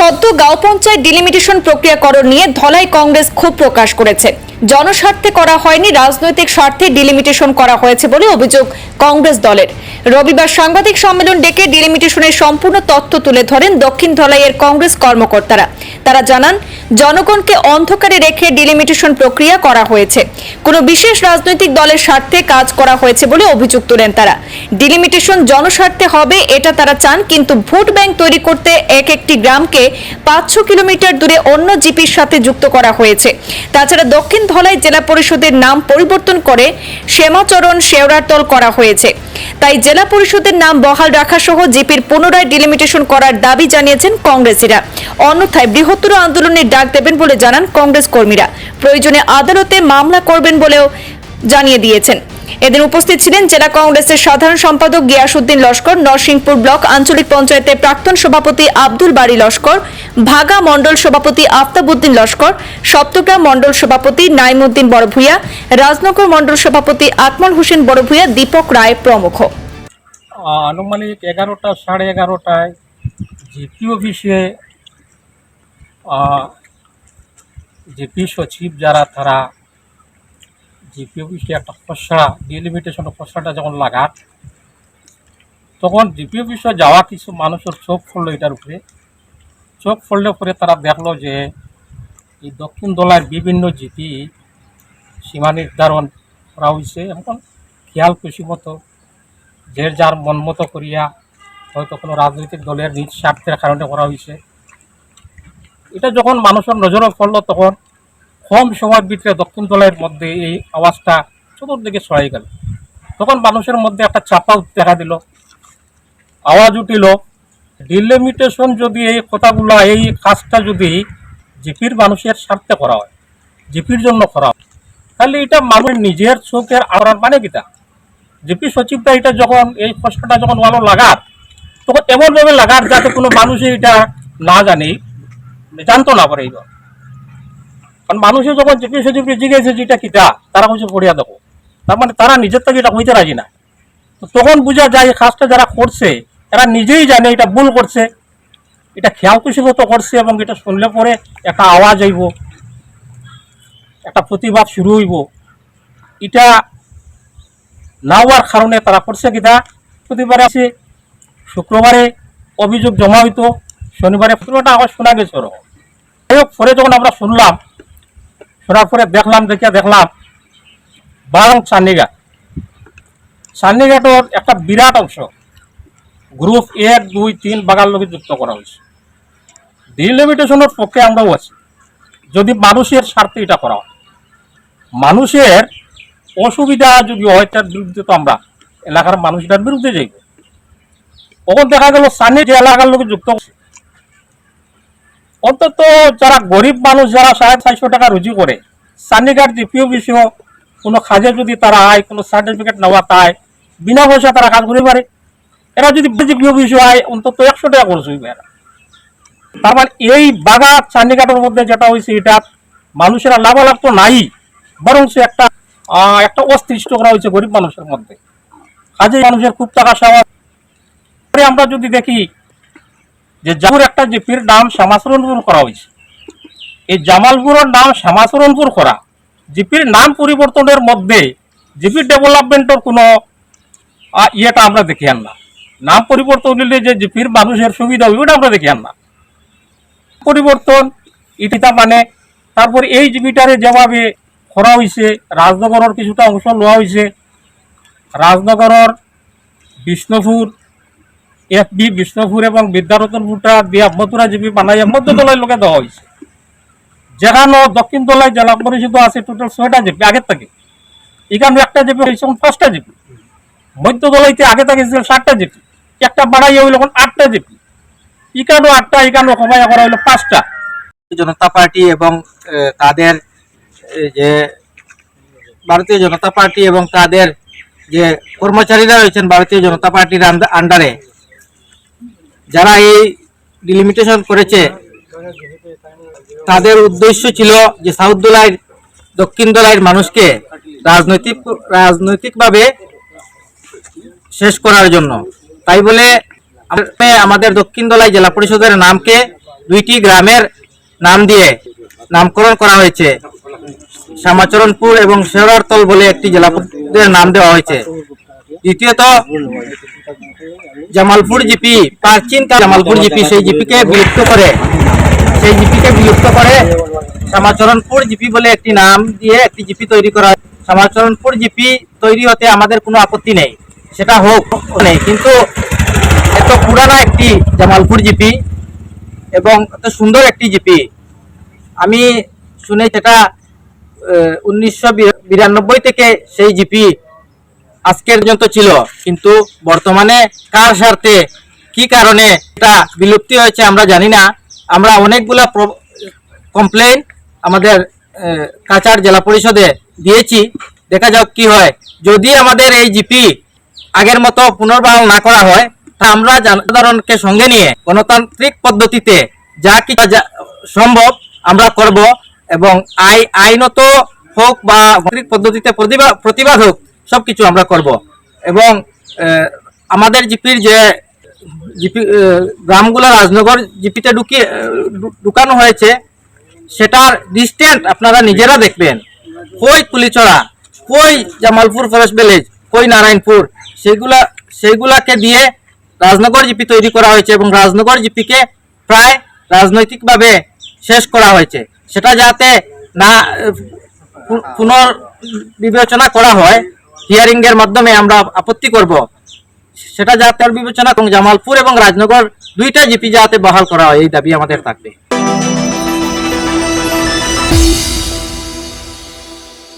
সদ্য গাঁও পঞ্চায়েত ডিলিমিটেশন প্রক্রিয়াকরণ নিয়ে ধলাই কংগ্রেস ক্ষোভ প্রকাশ করেছে। জনস্বার্থে করা হয়নি, রাজনৈতিক স্বার্থে ডিলিমিটেশন করা হয়েছে বলে অভিযোগ কংগ্রেস দলের। রবিবার সাংবাদিক সম্মেলন ডেকে ডিলিমিটেশনের সম্পূর্ণ তথ্য তুলে ধরেন দক্ষিণ ধলাইয়ের কংগ্রেস কর্মকর্তারা। তারা জানান, জনগণকে অন্ধকারে রেখে ডিলিমিটেশন প্রক্রিয়া করা হয়েছে। কোনো বিশেষ রাজনৈতিক দলের স্বার্থে কাজ করা হয়েছে বলে অভিযোগ তোলেন তারা। ডিলিমিটেশন জনস্বার্থে হবে এটা তারা চান, কিন্তু ভোট ব্যাংক তৈরি করতে এক একটি গ্রামকে পাঁচশো কিলোমিটার দূরে অন্য জিপির সাথে যুক্ত করা হয়েছে। তাছাড়া দক্ষিণ ধলাই জেলা পরিষদের নাম পরিবর্তন করে শ্যামাচরণ শেওড়ারতল করা হয়েছে। তাই জেলা পরিষদের নাম বহাল রাখা সহ জিপির পুনরায় ডিলিমিটেশন করার দাবি জানিয়েছেন কংগ্রেসীরা। অন্যথায় বৃহত্তর আন্দোলনের ডাক দেবেন বলে জানান কংগ্রেস কর্মীরা। প্রয়োজনে আদালতে মামলা করবেন বলেও জানিয়ে দিয়েছেন। এদিন উপস্থিত ছিলেন জেলা কংগ্রেসের সাধারণ সম্পাদক গিয়াসুদ্দিন লস্কর, নরসিংপুর ব্লক আঞ্চলিক পঞ্চায়েতের প্রাক্তন সভাপতি আব্দুল বাড়ি লস্কর, ভাগা মণ্ডল সভাপতি আফতাবুদ্দিন লস্কর, সপ্তগ্রাম মণ্ডল সভাপতি নাইমুদ্দিন বড়ভূয়া রাজনগর মণ্ডল সভাপতি আকমল হোসেন বড়ভূয়া দীপক রায় প্রমুখ। আনুমানিক এগারোটা, সাড়ে এগারোটায় জিপি অফিসে জিপি সচিব যারা, তারা জিপি অফিসে একটা খসড়া ডিলিমিটেশন খসড়াটা যখন লাগার তখন জিপি অফিসে যাওয়া কিছু মানুষের চোখ পড়ল এটার উপরে। চোখ পড়লে পরে তারা দেখল যে, এই দক্ষিণ দলার বিভিন্ন জিপি সীমা নির্ধারণ করা হয়েছে এখন খেয়াল খুশি মতো, যে যার মন মতো করিয়া হয়তো কোনো রাজনৈতিক দলের নিজ স্বার্থের কারণে করা হয়েছে এটা যখন মানুষের নজরে পড়ল তখন কম সময়ের ভিতরে দক্ষিণ দলের মধ্যে এই আওয়াজটা চতুর্দিকে ছড়াই গেল। তখন মানুষের মধ্যে একটা চাপা দেখা দিল। আওয়াজ উঠিল, ডিলিমিটেশন যদি এই কথাগুলো, এই কাজটা যদি জিপির মানুষের স্বার্থে করা হয়, জিপির জন্য করা হয়, তাহলে এটা মানুষের নিজের চোখের আওড়ার মানে কিটা জিপি সচিবটা এটা যখন, এই কষ্টটা যখন ভালো লাগার, তখন এমনভাবে লাগার যাতে কোনো মানুষই এটা না জানে, জানতো না পারে এইবার। কারণ মানুষে যখন জিপি সচিবকে জিজ্ঞেসে যে এটা কিটা তারা কিছু পড়িয়া দেখো। তার মানে তারা নিজের থেকে এটা হইতে রাজি না। তো তখন বোঝা যায় কাজটা যারা করছে এরা নিজেই জানে এটা ভুল করছে। এটা খেয়াল খুশিগত করছে এবং এটা শুনলে পরে একটা আওয়াজ আইব একটা প্রতিবাদ শুরু হইব। এটা না হওয়ার কারণে তারা করছে কিনা প্রতিবারে আছে শুক্রবারে অভিযোগ জমা হইতো, শনিবারে পুরোটা আবার শোনা গেছে ওরকম। পরে যখন আমরা শুনলাম শোনার পরে দেখলাম দেখিয়া দেখলাম। বারং চান্নিঘাট চান্নিঘাটর একটা বিরাট অংশ গ্রুপ এক দুই, তিন বাগান লোকে যুক্ত করা হয়েছে। ডিলিমিটেশনের পক্ষে আমরাও আছি। যদি মানুষের স্বার্থে এটা করা হয়। মানুষের অসুবিধা যদি হয়, তার বিরুদ্ধে তো আমরা এলাকার মানুষটার বিরুদ্ধে যাইব। তখন দেখা গেল স্থানীয় যে এলাকার লোক যুক্ত অন্তত যারা গরিব মানুষ, যারা সাড়ে চারশো টাকা রুজি করে সান্নিঘাট জিপিও বিষয় কোনো কাজে যদি তারা আয়, কোনো সার্টিফিকেট নেওয়া তাই, বিনা পয়সা তারা কাজ করতে পারে। এরা যদি জিপিও বিষয় আয় অন্তত একশো টাকা খরচ হইবে এরা। তার মানে এই বাগা চান্নিঘাটের মধ্যে যেটা হয়েছে এটা মানুষেরা লাভালাভ তো নাই বরং সে একটা একটা অস্তিষ্ঠ করা হয়েছে গরিব মানুষের মধ্যে। কাজে মানুষের খুব টাকা পরে আমরা যদি দেখি যে জামুর একটা জিপির নাম শ্যামাচরণপুর করা হয়েছে। এই জামালপুরের নাম শ্যামাচরণপুর করা জিপির নাম পরিবর্তনের মধ্যে জিপির ডেভেলপমেন্টের কোনো ইয়েটা আমরা দেখি না। নাম পরিবর্তন হলে যে জিপির মানুষের সুবিধা ওটা আমরা দেখি না। পরিবর্তন ইটিতা মানে তারপর এই জিপিটারে যেভাবে করা হয়েছে রাজনগরের কিছুটা অংশ লোৱা হয়েছে রাজনগরের বিষ্ণুপুর এফ বি, বিষ্ণুপুর এবং বিদ্যারতনপুরটা দিয়া মথুরা জিপি বানাইয়া মধ্যতলায় লোকে দেওয়া হয়েছে। যেখানে দক্ষিণ তলায় জেলা পরিষদ আছে টোটাল ছয়টা জিপি আগের থেকে। এখানে একটা জিপি হয়েছে পাঁচটা জিপি। মধ্যতলাইতে আগে থেকে ছিল সাতটা জিপি। একটা বাড়াইয়া হইল এখন আটটা জিপি। এখানেও আটটা এখানেও কমাইয়া করা হইল পাঁচটা। জনতা পার্টি এবং তাদের যে, ভারতীয় জনতা পার্টি এবং তাদের যে কর্মচারীরা রয়েছেন ভারতীয় জনতা পার্টির আন্ডা- আন্ডারে যারা এই ডিলিমিটেশন করেছে, তাদের উদ্দেশ্য ছিল যে সাউথ দোলাইয়ের দক্ষিণ দোলাইয়ের মানুষকে রাজনৈতিক, রাজনৈতিকভাবে শেষ করার জন্য। তাই বলে আমাদের দক্ষিণ দলাই জেলা পরিষদের নামকে দুইটি গ্রামের নাম দিয়ে নামকরণ করা হয়েছে। শ্যামাচরণপুর এবং শেওড়ারতল বলে একটি জেলাপদের নাম দেওয়া হয়েছে। দ্বিতীয়ত জামালপুর জিপি প্রাচীনকাল জামালপুর জিপি, সেই জিপিকে বিলুপ্ত করে। সেই জিপিকে বিলুপ্ত করে শ্যামাচরণপুর জিপি বলে একটি নাম দিয়ে একটি জিপি তৈরি করা। শ্যামাচরণপুর জিপি তৈরি হতে আমাদের কোনো আপত্তি নেই। সেটা হোক, নেই। কিন্তু এত পুরানো একটি জামালপুর জিপি এবং এত সুন্দর একটি জিপি, আমি শুনে সেটা উনিশশো বিরানব্বই থেকে সেই জিপি আজকের পর্যন্ত ছিল, কিন্তু বর্তমানে কার স্বার্থে, কি কারণে এটা বিলুপ্তি হয়েছে আমরা জানি না। আমরা অনেকগুলা কমপ্লেন আমাদের কাছাড় জেলা পরিষদে দিয়েছি। দেখা যাক কি হয়। যদি আমাদের এই জিপি আগের মতো পুনর্বহাল না করা হয়, তা আমরা জনসাধারণকে সঙ্গে নিয়ে গণতান্ত্রিক পদ্ধতিতে যা কি সম্ভব আমরা করব এবং আই, আইনত হোক বা পদ্ধতিতে প্রতিবাদ হোক সব কিছু আমরা করব। এবং আমাদের জিপির যে, জিপি গ্রামগুলো, রাজনগর জিপিতে ঢুকিয়ে ঢুকানো হয়েছে, সেটার ডিস্টেন্ট আপনারা নিজেরা দেখবেন। কই কুলিচড়া, কই জামালপুর ফরেস্ট ভিলেজ কই নারায়ণপুর, সেগুলা, সেগুলাকে দিয়ে রাজনগর জিপি তৈরি করা হয়েছে এবং রাজনগর জিপিকে প্রায় রাজনৈতিকভাবে শেষ করা হয়েছে। সেটা যাতে না পুনর্বিবেচনা করা হয়। হিয়ারিং এর মাধ্যমে আমরা আপত্তি করব। সেটা যাতে বিবেচনা এবং জামালপুর এবং রাজনগর দুইটা জিপি যাতে বহাল করা হয়, এই দাবি আমাদের থাকবে।